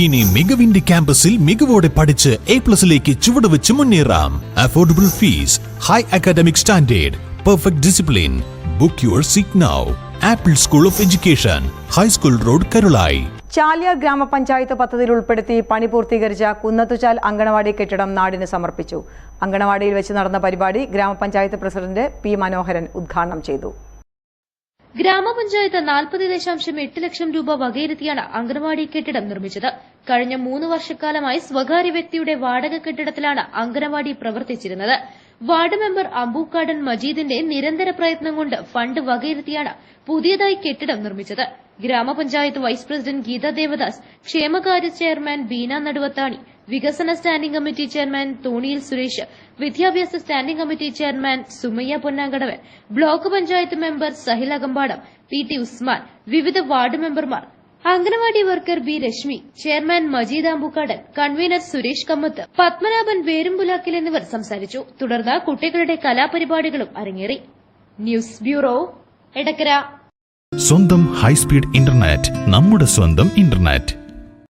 ഇനി മികവിന്റെ ക്യാമ്പസിൽ മികവോടെ പഠിച്ച് എ പ്ലസിലേക്ക് ചുവടുവെച്ച് മുന്നേറാം. Affordable fees high academic standard perfect discipline book your seat now apple school of education high school road Karulayi Chaliya ഗ്രാമപഞ്ചായത്ത് പദ്ധതിയിൽ ഉൾപ്പെടുത്തി പണി പൂർത്തീകരിച്ച കുന്നത്തുചാൽ അങ്കണവാടി കെട്ടിടം നാടിന് സമർപ്പിച്ചു. അങ്കണവാടിയിൽ വെച്ച് നടന്ന പരിപാടി ഗ്രാമപഞ്ചായത്ത് പ്രസിഡന്റ് പി മനോഹരൻ ഉദ്ഘാടനം ചെയ്തു. ഗ്രാമപഞ്ചായത്ത് നാൽപ്പത് ദശാംശം എട്ട് ലക്ഷം രൂപ വകയിരുത്തിയാണ് അംഗനവാടി കെട്ടിടം നിർമ്മിച്ചത്. കഴിഞ്ഞ മൂന്ന് വർഷക്കാലമായി സ്വകാര്യ വ്യക്തിയുടെ വാടക കെട്ടിടത്തിലാണ് അംഗനവാടി പ്രവർത്തിച്ചിരുന്നത്. വാർഡ് മെമ്പർ അമ്പൂക്കാടൻ മജീദിന്റെ നിരന്തര പ്രയത്നം കൊണ്ട് ഫണ്ട് വകയിരുത്തിയാണ് പുതിയതായി കെട്ടിടം നിർമ്മിച്ചത്. ഗ്രാമപഞ്ചായത്ത് വൈസ് പ്രസിഡന്റ് ഗീത ദേവദാസ് ക്ഷേമകാര്യ ചെയർമാൻ ബീന നടുവത്താണി വികസന സ്റ്റാൻഡിംഗ് കമ്മിറ്റി ചെയർമാൻ തോണിയിൽ സുരേഷ് വിദ്യാഭ്യാസ standing committee chairman Sumayya Ponnankadavan block panchayat member Sahil Akampadam P T Usman വിവിധ വാർഡ് മെമ്പർമാർ. Anganwadi worker B Reshmi chairman Majeed Ambukkadan convener Suresh Kammath Padmanabhan Verumpulakkil എന്നിവർ സംസാരിച്ചു. തുടർന്ന് കുട്ടികളുടെ കലാപരിപാടികളും അരങ്ങേറി. News bureau Edakkara. സ്വന്തം ഹൈസ്പീഡ് ഇന്റർനെറ്റ് നമ്മുടെ സ്വന്തം ഇന്റർനെറ്റ്.